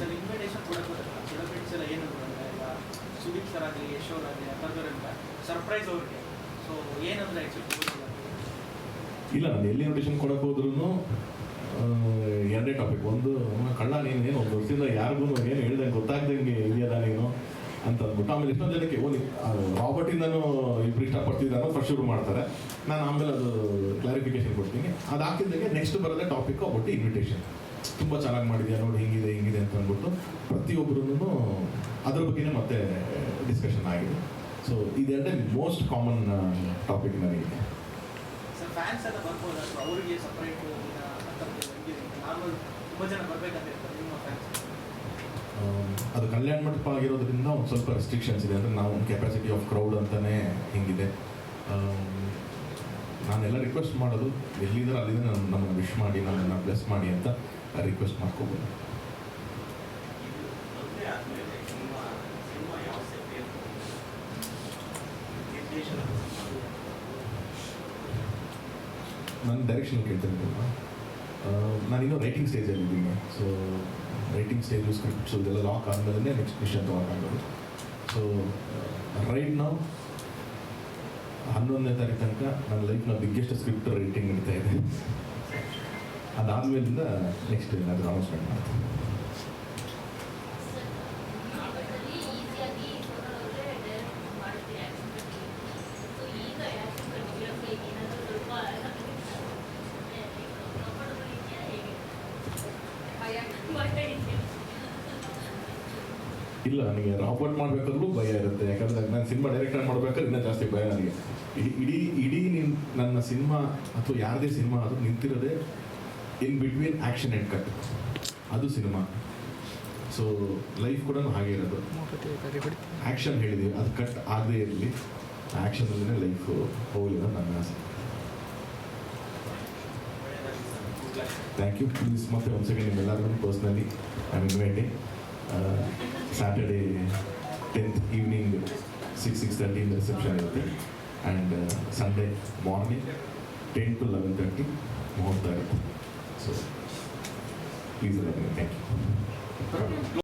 Sir invitation ಕೊಡಕ್ಕೆ celebrities ಎಲ್ಲ ಏನು ಈಗ ಸುದೀಪ್ ಸರ್ ಆಗಲಿ, ಯಶ್ ಆಗಲಿ ಅಂಥದ್ದವರೆಲ್ಲ ಸರ್ಪ್ರೈಸ್ ಅವ್ರಿಗೆ. ಸೊ ಏನಂದ್ರೆ ಇಲ್ಲ, ನಾನು ಎಲ್ಲಿ ಇನ್ವಿಟೇಷನ್ ಕೊಡಕ್ಕೆ ಹೋದ್ರೂ ಎರಡೇ ಟಾಪಿಕ್ ಒಂದು ಕಳ್ಳ ನೀನು ಏನು, ಒಂದು ವರ್ಷದಿಂದ ಯಾರಿಗೂ ಏನು ಹೇಳ್ದಂಗೆ ಗೊತ್ತಾಗ್ದಂಗೆ ಇದೆಯಲ್ಲ ನೀನು ಅಂತ ಅಂದ್ಬಿಟ್ಟು, ಆಮೇಲೆ ಎಷ್ಟೊಂದು ಜನಕ್ಕೆ, ಓ ರಾಬರ್ಟಿಂದನೂ ಇಬ್ಬರು ಇಷ್ಟಪಡ್ತಿದ್ದ ಅನ್ನೋ ಫಸ್ಟ್ ಶುರು ಮಾಡ್ತಾರೆ. ನಾನು ಆಮೇಲೆ ಅದು ಕ್ಲಾರಿಫಿಕೇಶನ್ ಕೊಡ್ತೀನಿ. ಅದು ಹಾಕಿದಂಗೆ ನೆಕ್ಸ್ಟ್ ಬರೋದೇ ಟಾಪಿಕ್ ಒಬ್ಬಟ್ಟು ಇನ್ವಿಟೇಷನ್ ತುಂಬ ಚೆನ್ನಾಗಿ ಮಾಡಿದ್ಯಾ? ನೋಡಿ ಹಿಂಗಿದೆ ಹಿಂಗಿದೆ ಅಂತ ಅಂದ್ಬಿಟ್ಟು ಪ್ರತಿಯೊಬ್ಬರೂ ಅದ್ರ ಬಗ್ಗೆನೇ ಮತ್ತೆ ಡಿಸ್ಕಷನ್ ಆಗಿದೆ. ಸೊ ಇದೆರಡೇ ಮೋಸ್ಟ್ ಕಾಮನ್ ಟಾಪಿಕ್ ನನಗೆ ಅದು ಕಲ್ಯಾಣ ಮಂಟಪ ಆಗಿರೋದ್ರಿಂದ ಒಂದು ಸ್ವಲ್ಪ ರೆಸ್ಟ್ರಿಕ್ಷನ್ಸ್ ಇದೆ. ಅಂದರೆ ನಾವು ಕೆಪಾಸಿಟಿ ಆಫ್ ಕ್ರೌಡ್ ಅಂತಲೇ ಹಿಂಗಿದೆ. ನಾನೆಲ್ಲ ರಿಕ್ವೆಸ್ಟ್ ಮಾಡೋದು, ಎಲ್ಲಿದ್ರೆ ಅಲ್ಲಿಂದ ನನ್ನ ನಮ್ಮನ್ನು ವಿಶ್ ಮಾಡಿ, ನಮ್ಮನ್ನು ಬ್ಲೆಸ್ ಮಾಡಿ ಅಂತ ರಿಕ್ವೆಸ್ಟ್ ಮಾಡ್ಕೋಬೋದು. ನಾನು ಡೈರೆಕ್ಷನ್ ಕೇಳ್ತೀನಿ ನಾನು ಇನ್ನೂ ರೈಟಿಂಗ್ ಸ್ಟೇಜಲ್ಲಿ ಇದ್ದೀನಿ. ಸೊ ರೈಟಿಂಗ್ ಸ್ಟೇಜು ಸ್ಕ್ರಿಪ್ಟ್ಸು ಇದೆಲ್ಲ ಲಾಕ್ ಆದಮೇಲೆ ನೆಕ್ಸ್ಟ್ ಮಿಷನ್ ತೊಗೊಳಕ್ಕಾಗೋದು ಸೊ ರೈಟ್ ನಾವು ಹನ್ನೊಂದನೇ ತಾರೀಕು ತನಕ ನನ್ನ ಲೈಫ್ನ ಬಿಗ್ಗೆಸ್ಟ್ ಸ್ಕ್ರಿಪ್ಟ್ ರೈಟಿಂಗ್ ನಡೀತಾ ಇದೆ. ಅದಾದಮೇಲಿಂದ ನೆಕ್ಸ್ಟ್ ಏನಾದರೂ ಅನೌನ್ಸ್ಮೆಂಟ್ ಮಾಡ್ತೀನಿ. ಇಲ್ಲ ನನಗೆ ರಾಪೋರ್ಟ್ ಮಾಡಬೇಕಾದ್ರೂ ಭಯ ಇರುತ್ತೆ. ಯಾಕಂದ್ರೆ ನಾನು ಸಿನಿಮಾ ಡೈರೆಕ್ಟರ್ ಮಾಡಬೇಕಾದ್ರೆ ಇನ್ನೂ ಜಾಸ್ತಿ ಭಯ ನನಗೆ. ಇಡೀ ಇಡೀ ಇಡೀ ನಿನ್, ನನ್ನ ಸಿನಿಮಾ ಅಥವಾ ಯಾರದೇ ಸಿನಿಮಾ ಅದು ನಿಂತಿರೋದೇ in between action and cut ಅದು ಸಿನಿಮಾ. ಸೊ ಲೈಫ್ ಕೂಡ ಹಾಗೆ ಇರೋದು. ಆ್ಯಕ್ಷನ್ ಹೇಳಿದ್ದೀವಿ ಅದು ಕಟ್ ಆಗದೇ ಇರಲಿ. ಆ್ಯಕ್ಷನಲ್ಲೇ ಲೈಫ್ ಹೋಗಲಿಲ್ಲ ನನ್ನ ಆಸೆ. ಥ್ಯಾಂಕ್ ಯು ಪ್ಲೀಸ್ ಮತ್ತೆ ಒಂದು ಸೆಕೆಂಡ್ ನಿಮ್ಮೆಲ್ಲರಿಗೂ personally I inviting Saturday tenth evening six six ತರ್ಟಿಯಿಂದ reception ಇರುತ್ತೆ. And Sunday morning ten to eleven thirty ಮುಹೂರ್ತ ಇರುತ್ತೆ ಸೊ ಪ್ಲೀಸ್ ಎಲ್ಲ ಥ್ಯಾಂಕ್ ಯು